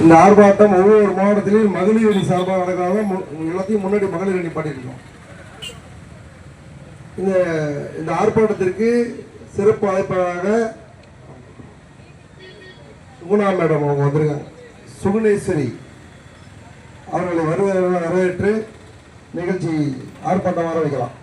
இந்த ஆர்ப்பாட்டம் ஒவ்வொரு மாவட்டத்திலையும் மகளிர் அணி சார்பாக நடக்கிறாங்க மு- எல்லாத்தையும் முன்னாடி மகளிர் அணி பாடியிருக்கோம். இந்த இந்த ஆர்ப்பாட்டத்திற்கு சிறப்பு அழைப்பாளராக சுகுணா மேடம் அவங்க வந்திருக்காங்க. சுகுணேஸ்வரி அவர்களை வருவ வரவேற்று நிகழ்ச்சி ஆர்ப்பாட்டம் வர வைக்கலாம்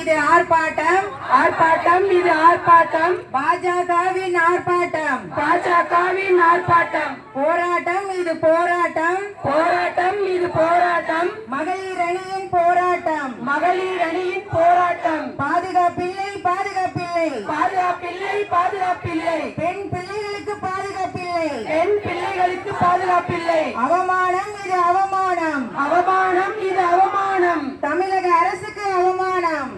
இது ஆர்ப்பாட்டம் ஆர்ப்பாட்டம் இது ஆர்ப்பாட்டம் பாஜகவின் ஆர்ப்பாட்டம் பாஜகவின் ஆர்ப்பாட்டம். போராட்டம் இது போராட்டம் போராட்டம் இது போராட்டம். மகளிர் அணியின் போராட்டம் மகளிர் அணியின் போராட்டம். பாதுகாப்பில்லை பாதுகாப்பில்லை. பாதுகாப்பில்லை பாதுகாப்பில்லை. பெண் பிள்ளைகளுக்கு பாதுகாப்பில்லை. பெண் பிள்ளைகளுக்கு பாதுகாப்பில்லை. அவமானம் இது அவமானம். அவமானம் தமிழக அரசுக்கு அவமானம்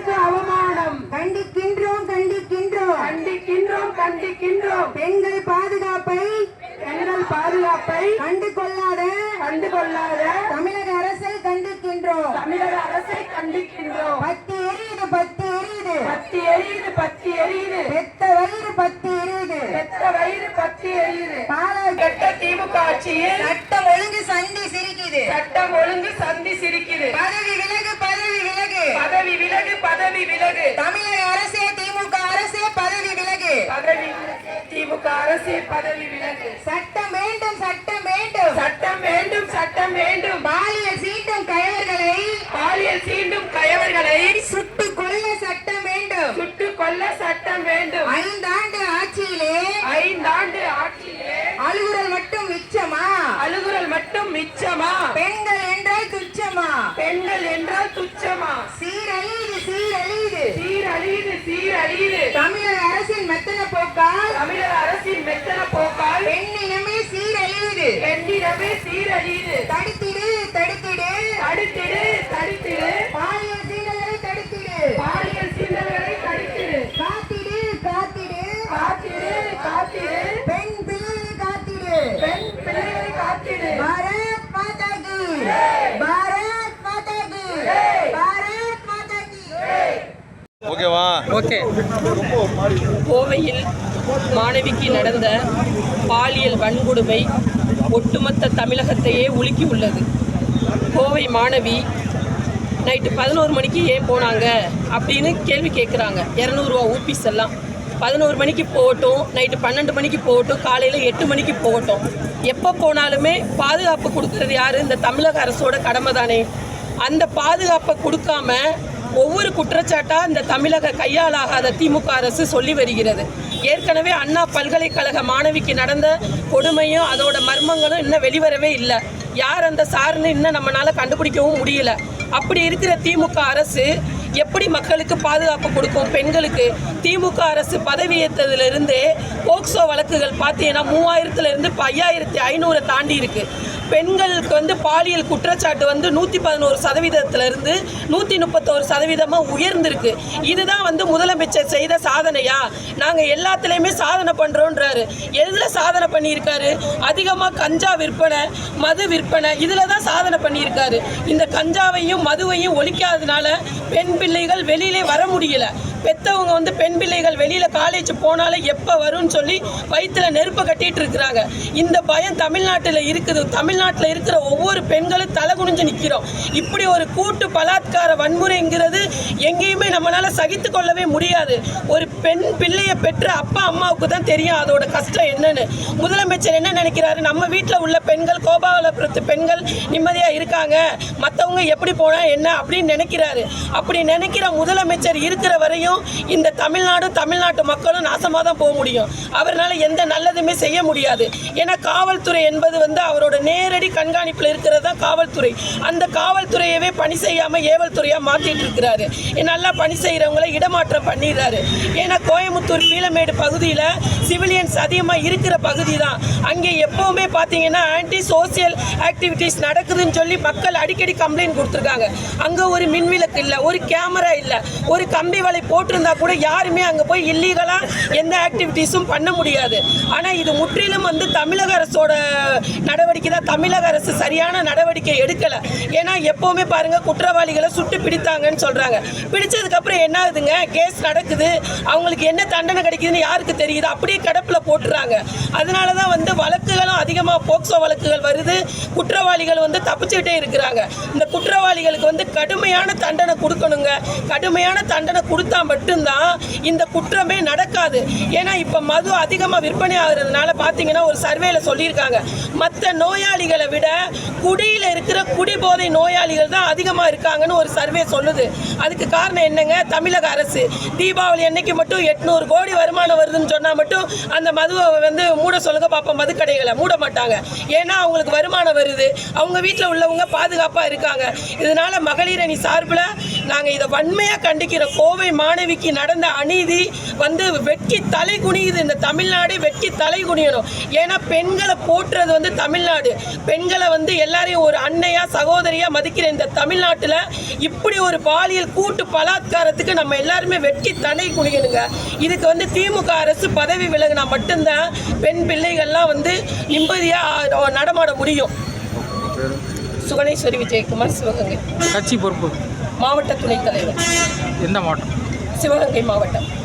அரசுக்கு அவமானம். கண்டிக்கின்றோம் கண்டிக்கின்றோம். கண்டிக்கின்றோம் கண்டிக்கின்றோம். பெண்கள் பாதுகாப்பை பெண்கள் பாதுகாப்பை கண்டு கொள்ளாத கண்டுகொள்ளாத தமிழக அரசை கண்டிக்கின்றோம். தமிழக அரசை கண்டிக்கின்றோம். பத்து எரியுது பத்து எரியுது. பத்தி எரியுது பத்தி எரியுது. பெத்த வயிறு பத்து எரியுது. பெத்த வயிறு பத்தி எரியுது. பாலாய் கெட்ட திமுக ஆட்சியில் சட்டம் ஒழுங்கு சந்தி சிரிக்குது. சட்டம் ஒழுங்கு சந்தி சிரிக்குது. பதவி விலகு பதவி விலகு பதவி விலகு. தமிழக அரசே திமுக அரசே பதவி விலகு. பதவி விலகு. திமுக அரசு பதவி விலகு. சட்டம் வேண்டும் சட்டம் வேண்டும். சட்டம் வேண்டும் சட்டம் வேண்டும். பாலியல் சீட்டும் கயவர்களை பாலியல் சீண்டும் கயவர்களை சுட்டு கொல்ல சட்டம் வேண்டும் சுட்டுக் கொல்ல சட்டம் வேண்டும் ஐந்தாண்டு ஆட்சியிலே ஐந்தாண்டு ஆட்சியிலே அலுவலர் மட்டும் மிச்சமா அழுகுறல் மட்டும் மிச்சமா பெண்கள் என்றால் துச்சமா பெண்கள் என்றால் துச்சமா? சீரழியுது சீரழியுது. சீரழியுது சீரழியுது. தமிழக அரசின் மெத்தன போக்கால் தமிழக அரசின் மெத்தன போக்கால் பெண்ணினமே சீரழியுது. பெண்ணிடமே சீரழியுது. தடுத்திடு தடுத்திடு தடுத்திடு. தடுத்திடு பாலியல் சீரலை தடுத்திடு பாலியல் சீண்டல்களை தடுத்திடு காத்திடு காத்திடு காத்திடு காத்திடு பெண் பிள்ளைகளை காத்திடு பெண் பிள்ளைகளை காத்திடு பாரத் மாதா கி பாரத் மாதா கி பாரத் மாதா கி ஓகேவா ஓகே. கோவையில் மாணவிக்கு நடந்த பாலியல் வன்கொடுமை ஒட்டுமொத்த தமிழகத்தையே உலுக்கி உள்ளது. கோவை மாணவி நைட்டு பதினோரு மணிக்கு ஏன் போனாங்க அப்படின்னு கேள்வி கேட்குறாங்க இரநூறுவா ஊபிஸ் எல்லாம். பதினோரு மணிக்கு போகட்டும் நைட்டு பன்னெண்டு மணிக்கு போகட்டும் காலையில் எட்டு மணிக்கு போகட்டும். எப்போ போனாலுமே பாதுகாப்பு கொடுக்குறது யாரு? இந்த தமிழக அரசோட கடமை தானே அந்த பாதுகாப்பை கொடுக்காம ஒவ்வொரு குற்றச்சாட்டாக இந்த தமிழக கையாளாகாத திமுக அரசு சொல்லி வருகிறது. ஏற்கனவே அண்ணா பல்கலைக்கழக மாணவிக்கு நடந்த கொடுமையும் அதோட மர்மங்களும் இன்னும் வெளிவரவே இல்லை. யார் அந்த சார்னு இன்னும் நம்மளால கண்டுபிடிக்கவும் முடியல. அப்படி இருக்கிற திமுக அரசு எப்படி மக்களுக்கு பாதுகாப்பு கொடுக்கும்? பெண்களுக்கு திமுக அரசு பதவியேற்றதுலேருந்தே போக்சோ வழக்குகள் பார்த்தீங்கன்னா மூவாயிரத்துலேருந்து இப்போ ஐயாயிரத்தி ஐநூறை தாண்டி இருக்குது பெண்களுக்கு வந்து பாலியல் குற்றச்சாட்டு வந்து நூற்றி பதினோரு சதவீதத்திலிருந்து நூற்றி முப்பத்தோரு சதவீதமாக உயர்ந்திருக்கு. இதுதான் வந்து முதலமைச்சர் செய்த சாதனையா? நாங்கள் எல்லாத்துலேயுமே சாதனை பண்ணுறோன்றாரு எதில் சாதனை பண்ணியிருக்காரு? அதிகமாக கஞ்சா விற்பனை மது விற்பனை இதில் தான் சாதனை பண்ணியிருக்காரு. இந்த கஞ்சாவையும் மதுவையும் ஒழிக்காததுனால பெண் பிள்ளைகள் வெளியிலே வர முடியல. பெத்தவங்க வந்து பெண் பிள்ளைகள் வெளியில காலேஜ் போனாலே எப்போ வரும்னு சொல்லி வயிற்றுல நெருப்பு கட்டிட்டு இருக்கிறாங்க. இந்த பயம் தமிழ்நாட்டில் இருக்குது. தமிழ்நாட்டில் இருக்கிற ஒவ்வொரு பெண்களும் தலை குனிஞ்சு நிற்கிறோம் இப்படி ஒரு கூட்டு பலாத்கார வன்முறைங்கிறது எங்கேயுமே நம்மளால சகித்து கொள்ளவே முடியாது. ஒரு பெண் பிள்ளையை பெற்ற அப்பா அம்மாவுக்கு தான் தெரியும் அதோட கஷ்டம் என்னன்னு. முதலமைச்சர் என்ன நினைக்கிறாரு? நம்ம வீட்டில் உள்ள பெண்கள் கோபாவலபுரத்து பெண்கள் நிம்மதியாக இருக்காங்க. மற்றவங்க எப்படி போனால் என்ன அப்படின்னு நினைக்கிறாரு. அப்படி நினைக்கிற முதலமைச்சர் இருக்கிற வரையும் இந்த தமிழ்நாடு தமிழ்நாட்டு மக்களும் நாசமாக தான் போக முடியும். அவரால் எந்த நல்லதுமே செய்ய முடியாது. ஏன்னா காவல்துறை என்பது வந்து அவரோட நேரடி கண்காணிப்பில் இருக்கிறது தான் காவல்துறை. அந்த காவல்துறையவே பணி செய்யாமல் ஏவல் துறையாக மாற்றிட்டு இருக்கிறாரு. நல்லா பணி செய்கிறவங்கள இடமாற்றம் பண்ணிடுறாரு. ஏன்னா கோயம்புத்தூர் பீலமேடு பகுதியில் சிவிலியன்ஸ் அதிகமாக இருக்கிற பகுதி தான். அங்கே எப்போவுமே பார்த்தீங்கன்னா ஆன்டி சோசியல் ஆக்டிவிட்டீஸ் நடக்குதுன்னு சொல்லி மக்கள் அடிக்கடி கம்ப்ளைண்ட் கொடுத்துருக்காங்க. அங்கே ஒரு மின்விளக்கு இல்லை ஒரு கேமரா இல்லை ஒரு கம்பி வலை போட்டிருந்தா கூட யாருமே அங்கே போய் இல்லீகலாக எந்த ஆக்டிவிட்டீஸும் பண்ண முடியாது. ஆனால் இது முற்றிலும் வந்து தமிழக அரசோட நடவடிக்கை தான். தமிழக அரசு சரியான நடவடிக்கை எடுக்கலை. ஏன்னா எப்போவுமே பாருங்கள் குற்றவாளிகளை சுட்டு பிடித்தாங்கன்னு சொல்கிறாங்க பிடிச்சதுக்கப்புறம் என்ன ஆகுதுங்க? கேஸ் நடக்குது. அவங்களுக்கு என்ன தண்டனை கிடைக்குதுன்னு யாருக்கு தெரியுது? அப்படியே கிடப்பில் போட்டுறாங்க. அதனால தான் வந்து வழக்குகளும் அதிகமாக போக்சோ வழக்குகள் வருது. குற்றவாளிகள் வந்து தப்பிச்சுக்கிட்டே இருக்கிறாங்க. இந்த குற்றவாளிகளுக்கு வந்து கடுமையான தண்டனை கொடுக்கணுங்க. கடுமையான தண்டனை கொடுத்தா மட்டும்தான் இந்த குற்றமே நடக்காது. ஏன்னா இப்போ மது அதிகமாக விற்பனை ஆகுறதுனால பார்த்தீங்கன்னா ஒரு சர்வேல சொல்லியிருக்காங்க. மற்ற நோயாளிகளை விட குடியில் இருக்கிற குடிபோதை நோயாளிகள் தான் அதிகமாக இருக்காங்கன்னு ஒரு சர்வே சொல்லுது. அதுக்கு காரணம் என்னங்க? தமிழக அரசு. தீபாவளி அன்னைக்கு மட்டும் எட்நூறு கோடி வருமானம் வருதுன்னு சொன்னால் மட்டும் அந்த மதுவை வந்து மூட சொல்லுங்க பார்ப்போம் மதுக்கடைகளை மூட மாட்டாங்க. ஏன்னா அவங்களுக்கு வருமானம் வருது. அவங்க வீட்டில் உள்ளவங்க பாதுகாப்பாக இருக்காங்க. இதனால மகளிரணி சார்பில் நாங்கள் இதை வன்மையாக கண்டிக்கிற கோவை மாணவிக்கு நடந்த அநீதி வந்து வெட்கி தலை குனியுது. இந்த தமிழ்நாடு வெட்கி தலை குனியணும். ஏன்னா பெண்களை போற்றுறது வந்து தமிழ்நாடு. பெண்களை வந்து எல்லாரையும் ஒரு அன்னையா சகோதரியா மதிக்கிற இந்த தமிழ்நாட்டில் இப்படி ஒரு பாலியல் கூட்டு பலாத்காரத்துக்கு நம்ம எல்லாருமே வெட்கி தலை குனியணுங்க. இதுக்கு வந்து திமுக அரசு பதவி விலகினா மட்டும்தான் பெண் பிள்ளைகள்லாம் வந்து நிம்மதியாக நடமாட முடியும். சுகணேஸ்வரி விஜயகுமார் சிவகங்கை. கட்சி பொறுப்பு. மாவட்ட துணைத் தலைவர். எந்த மாவட்டம்? சிவகங்கை மாவட்டம்.